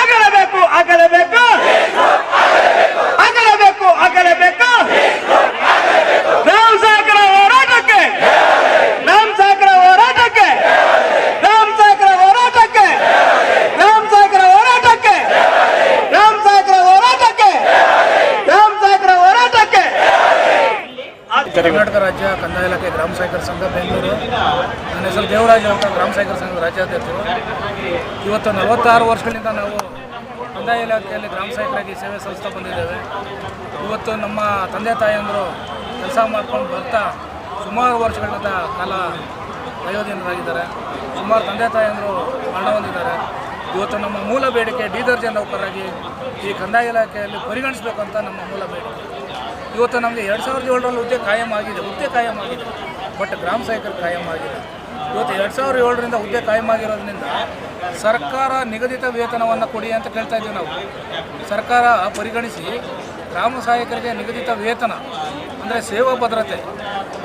ಆಗಲೇಬೇಕು ಆಗಲೇಬೇಕು ಕರ್ನಾಟಕ ರಾಜ್ಯ ಕಂದಾಯ ಇಲಾಖೆ ಗ್ರಾಮ ಸಹಾಯಕರ ಸಂಘ ಬೆಂಗಳೂರು, ನನ್ನ ಹೆಸರು ದೇವರಾಜ್ ಅಂತ ಗ್ರಾಮ ಸಹಾಯಕರ ಸಂಘದ ರಾಜ್ಯಾಧ್ಯಕ್ಷರು. ಇವತ್ತು ನಲವತ್ತಾರು ವರ್ಷಗಳಿಂದ ನಾವು ಕಂದಾಯ ಇಲಾಖೆಯಲ್ಲಿ ಗ್ರಾಮ ಸಹಾಯಕರಾಗಿ ಸೇವೆ ಸಲ್ಲಿಸ್ತಾ ಬಂದಿದ್ದೇವೆ. ಇವತ್ತು ನಮ್ಮ ತಂದೆ ತಾಯಿಯಂದರು ಕೆಲಸ ಮಾಡ್ಕೊಂಡು ಬರ್ತಾ ಸುಮಾರು ವರ್ಷಗಳಿಂದ ಕಾಲ ವಯೋಜನರಾಗಿದ್ದಾರೆ. ಸುಮಾರು ತಂದೆ ತಾಯಿಯಂದರು ಮರಣ ಹೊಂದಿದ್ದಾರೆ. ಇವತ್ತು ನಮ್ಮ ಮೂಲ ಬೇಡಿಕೆ ಡಿ ದರ್ಜೆ ನೌಕರರಾಗಿ ಈ ಕಂದಾಯ ಇಲಾಖೆಯಲ್ಲಿ ಅಂತ ನಮ್ಮ ಮೂಲ ಬೇಡಿಕೆ. ಇವತ್ತು ನಮಗೆ ಎರಡು ಸಾವಿರದ ಏಳರಲ್ಲಿ ಹುದ್ದೆ ಕಾಯಂ ಆಗಿದೆ, ಹುದ್ದೆ ಕಾಯಂ ಆಗಿದೆ. ಬಟ್ ಗ್ರಾಮ ಸಹಾಯಕರು ಕಾಯಂ ಆಗಿದೆ. ಇವತ್ತು ಎರಡು ಸಾವಿರದ ಏಳರಿಂದ ಹುದ್ದೆ ಕಾಯಂ ಆಗಿರೋದ್ರಿಂದ ಸರ್ಕಾರ ನಿಗದಿತ ವೇತನವನ್ನು ಕೊಡಿ ಅಂತ ಕೇಳ್ತಾ ಇದ್ದೀವಿ ನಾವು. ಸರ್ಕಾರ ಪರಿಗಣಿಸಿ ಗ್ರಾಮ ಸಹಾಯಕರಿಗೆ ನಿಗದಿತ ವೇತನ, ಅಂದರೆ ಸೇವಾ ಭದ್ರತೆ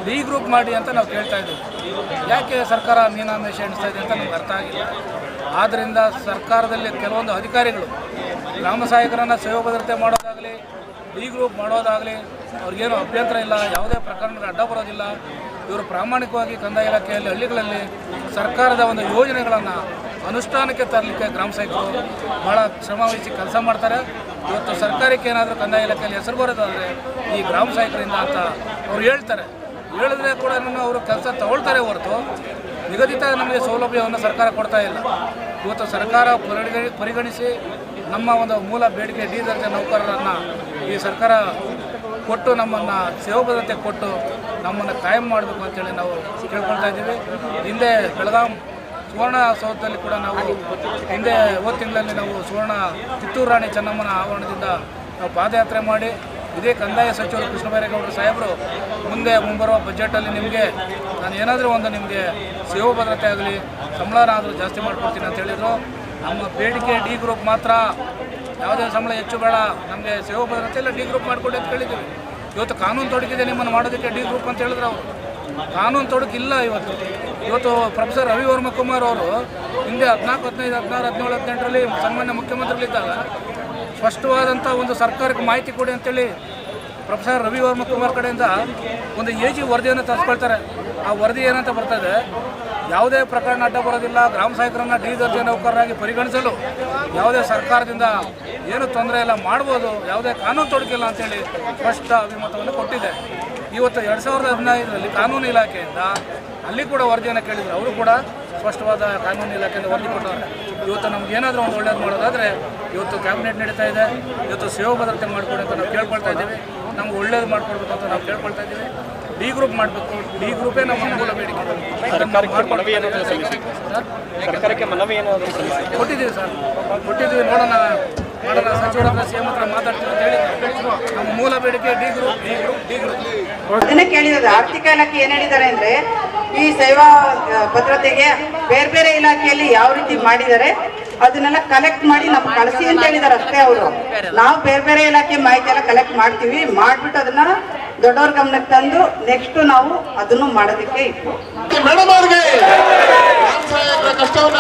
ಡಿ ಗ್ರೂಪ್ ಮಾಡಿ ಅಂತ ನಾವು ಕೇಳ್ತಾ ಇದ್ದೀವಿ. ಯಾಕೆ ಸರ್ಕಾರ ಮೀನಾಮೇಷ ಎಣಿಸ್ತಾ ಇದೆ ಅಂತ ನಮ್ಗೆ ಅರ್ಥ ಆಗಿಲ್ಲ. ಆದ್ದರಿಂದ ಸರ್ಕಾರದಲ್ಲಿ ಕೆಲವೊಂದು ಅಧಿಕಾರಿಗಳು ಗ್ರಾಮ ಸಹಾಯಕರನ್ನು ಸೇವಾ ಭದ್ರತೆ ಮಾಡೋದಾಗಲಿ ಡಿ ಗ್ರೂಪ್ ಮಾಡೋದಾಗಲಿ ಅವ್ರಿಗೇನು ಅಭ್ಯಂತರ ಇಲ್ಲ, ಯಾವುದೇ ಪ್ರಕರಣಗಳು ಅಡ್ಡ ಬರೋದಿಲ್ಲ. ಇವರು ಪ್ರಾಮಾಣಿಕವಾಗಿ ಕಂದಾಯ ಇಲಾಖೆಯಲ್ಲಿ, ಹಳ್ಳಿಗಳಲ್ಲಿ ಸರ್ಕಾರದ ಒಂದು ಯೋಜನೆಗಳನ್ನು ಅನುಷ್ಠಾನಕ್ಕೆ ತರಲಿಕ್ಕೆ ಗ್ರಾಮ ಸಹಾಯಕರು ಭಾಳ ಶ್ರಮ ವಹಿಸಿ ಕೆಲಸ ಮಾಡ್ತಾರೆ. ಇವತ್ತು ಸರ್ಕಾರಕ್ಕೆ ಏನಾದರೂ ಕಂದಾಯ ಇಲಾಖೆಯಲ್ಲಿ ಹೆಸರು ಬರೋದಾದರೆ ಈ ಗ್ರಾಮ ಸಹಾಯಕರಿಂದ ಅಂತ ಅವ್ರು ಹೇಳ್ತಾರೆ. ಹೇಳಿದ್ರೆ ಕೂಡ ಅವರು ಕೆಲಸ ತಗೊಳ್ತಾರೆ ಹೊರತು. ನಿಗದಿತ ನಮಗೆ ಸೌಲಭ್ಯವನ್ನು ಸರ್ಕಾರ ಕೊಡ್ತಾ ಇಲ್ಲ. ಇವತ್ತು ಸರ್ಕಾರ ಪರಿಗಣಿ, ಪರಿಗಣಿಸಿ ನಮ್ಮ ಒಂದು ಮೂಲ ಬೇಡಿಕೆ ಡಿ ದರ್ಜೆ ನೌಕರರನ್ನು ಈ ಸರ್ಕಾರ ಕೊಟ್ಟು ನಮ್ಮನ್ನು ಸೇವಾ ಭದ್ರತೆ ಕೊಟ್ಟು ನಮ್ಮನ್ನು ಕಾಯಂ ಮಾಡಬೇಕು ಅಂತೇಳಿ ನಾವು ಕೇಳ್ಕೊಳ್ತಾ ಇದ್ದೀವಿ. ಹಿಂದೆ ಬೆಳಗಾಂ ಸುವರ್ಣ ಸೌಧದಲ್ಲಿ ಕೂಡ ನಾವು ಹಿಂದೆ ಹೋದ ತಿಂಗಳಲ್ಲಿ ನಾವು ಸುವರ್ಣ ಕಿತ್ತೂರು ರಾಣಿ ಚೆನ್ನಮ್ಮನ ಆವರಣದಿಂದ ನಾವು ಪಾದಯಾತ್ರೆ ಮಾಡಿ, ಇದೇ ಕಂದಾಯ ಸಚಿವರು ಕೃಷ್ಣ ಬೈರೇಗೌಡರು ಸಾಹೇಬರು ಮುಂದೆ ಮುಂಬರುವ ಬಜೆಟಲ್ಲಿ ನಿಮಗೆ ನಾನು ಏನಾದರೂ ಒಂದು ನಿಮಗೆ ಸೇವಾ ಭದ್ರತೆ ಆಗಲಿ ಸಂಬಳನಾದರೂ ಜಾಸ್ತಿ ಮಾಡ್ಕೊಡ್ತೀನಿ ಅಂತ ಹೇಳಿದರು. ನಮ್ಮ ಬೇಡಿಕೆ ಡಿ ಗ್ರೂಪ್ ಮಾತ್ರ ಯಾವುದೇ ಸಂಬಳ ಹೆಚ್ಚು ಬೇಡ. ನಮಗೆ ಸೇವಾ ಭದ್ರತೆ ಎಲ್ಲ ಡಿ ಗ್ರೂಪ್ ಮಾಡಿಕೊಡಿ ಅಂತ ಕೇಳಿದ್ದೀವಿ. ಇವತ್ತು ಕಾನೂನು ತೊಡಗಿದೆ ನಿಮ್ಮನ್ನು ಮಾಡೋದಕ್ಕೆ ಡಿ ಗ್ರೂಪ್ ಅಂತ ಹೇಳಿದ್ರು ಅವರು. ಕಾನೂನು ತೊಡಕಿಲ್ಲ ಇವತ್ತು. ಇವತ್ತು ಪ್ರೊಫೆಸರ್ ರವಿ ವರ್ಮ ಕುಮಾರ್ ಅವರು ಹಿಂದೆ ಹದಿನಾಲ್ಕು, ಹದಿನೈದು, ಹದಿನಾರು, ಹದಿನೇಳು, ಹದಿನೆಂಟರಲ್ಲಿ ಸನ್ಮಾನ್ಯ ಮುಖ್ಯಮಂತ್ರಿಗಳಿದ್ದಾಗ ಸ್ಪಷ್ಟವಾದಂಥ ಒಂದು ಸರ್ಕಾರಕ್ಕೆ ಮಾಹಿತಿ ಕೊಡಿ ಅಂತೇಳಿ ಪ್ರೊಫೆಸರ್ ರವಿ ವರ್ಮ ಕುಮಾರ್ ಕಡೆಯಿಂದ ಒಂದು ಎ ಜಿ ವರದಿಯನ್ನು ತರಿಸ್ಕೊಳ್ತಾರೆ. ಆ ವರದಿ ಏನಂತ ಬರ್ತದೆ ಯಾವುದೇ ಪ್ರಕರಣ ಅಡ್ಡ ಬರೋದಿಲ್ಲ, ಗ್ರಾಮ ಸಹಾಯಕರನ್ನು ಡಿ ದರ್ಜೆ ನೌಕರರಾಗಿ ಪರಿಗಣಿಸಲು ಯಾವುದೇ ಸರ್ಕಾರದಿಂದ ಏನು ತೊಂದರೆ ಇಲ್ಲ, ಮಾಡ್ಬೋದು, ಯಾವುದೇ ಕಾನೂನು ತೊಡಕಿಲ್ಲ ಅಂತೇಳಿ ಸ್ಪಷ್ಟ ಅಭಿಮತವನ್ನು ಕೊಟ್ಟಿದೆ. ಇವತ್ತು ಎರಡು ಸಾವಿರದ ಹದಿನೈದರಲ್ಲಿ ಕಾನೂನು ಇಲಾಖೆಯಿಂದ ಅಲ್ಲಿ ಕೂಡ ವರದಿಯನ್ನು ಕೇಳಿದರು. ಅವರು ಕೂಡ ಸ್ಪಷ್ಟವಾದ ಕಾನೂನು ಇಲಾಖೆಯಿಂದ ವರದಿ ಕೊಟ್ಟವ್ರೆ. ಇವತ್ತು ನಮ್ಗೆ ಏನಾದರೂ ಒಂದು ಒಳ್ಳೇದು ಮಾಡೋದಾದರೆ ಇವತ್ತು ಕ್ಯಾಬಿನೆಟ್ ನಡೀತಾ ಇದೆ. ಇವತ್ತು ಸೇವಾ ಭದ್ರತೆ ಮಾಡಿಕೊಡಿ ಅಂತ ನಾವು ಕೇಳ್ಕೊಳ್ತಾ ಇದ್ದೀವಿ. ನಮ್ಗೆ ಒಳ್ಳೇದು ಮಾಡ್ಕೊಡ್ಬೇಕು ಅಂತ ನಾವು ಕೇಳ್ಕೊಳ್ತಾ ಇದ್ದೀವಿ. ಡಿ ಗ್ರೂಪ್ ಮಾಡಬೇಕು. ಡಿ ಗ್ರೂಪೇ ನಮ್ಮ ಅನುಕೂಲ ಬೇಡಿಕೆ. ಸರ್ಕಾರಕ್ಕೆ ಮನವಿ ಏನಾದರೂ ಕೊಟ್ಟಿದ್ದೀವಿ ಸರ್. ಕೊಟ್ಟಿದ್ದೀವಿ ನೋಡೋಣ. ಮಾಡೋಣ ಸಚಿವರ ಹತ್ರ ಸಿ ಹತ್ರ ಮಾತಾಡ್ತೀವಿ ಅಂತ ಹೇಳಿ ನಮ್ಮ ಮೂಲ ಬೇಡಿಕೆ D group D group D group ಕೇಳಿರೋದು ಆರ್ಥಿಕ ಇಲಾಖೆ ಏನ್ ಹೇಳಿದ್ದಾರೆ ಅಂದ್ರೆ ಈ ಸೇವಾ ಭದ್ರತೆಗೆ ಬೇರೆ ಬೇರೆ ಇಲಾಖೆಯಲ್ಲಿ ಯಾವ ರೀತಿ ಮಾಡಿದ್ದಾರೆ? ಅದನ್ನೆಲ್ಲ ಕಲೆಕ್ಟ್ ಮಾಡಿ ನಮ್ಗೆ ಕಳಿಸಿ ಅಂತ ಹೇಳಿದಾರೆ ಅಷ್ಟೇ ಅವರು. ನಾವು ಬೇರೆ ಬೇರೆ ಇಲಾಖೆ ಮಾಹಿತಿ ಎಲ್ಲ ಕಲೆಕ್ಟ್ ಮಾಡ್ತೀವಿ. ಮಾಡ್ಬಿಟ್ಟು ಅದನ್ನ ದೊಡ್ಡವ್ರ ಗಮನಕ್ಕೆ ತಂದು ನೆಕ್ಸ್ಟ್ ನಾವು ಅದನ್ನು ಮಾಡೋದಕ್ಕೆ ಸಹಾಯಕರ ಕಷ್ಟವನ್ನು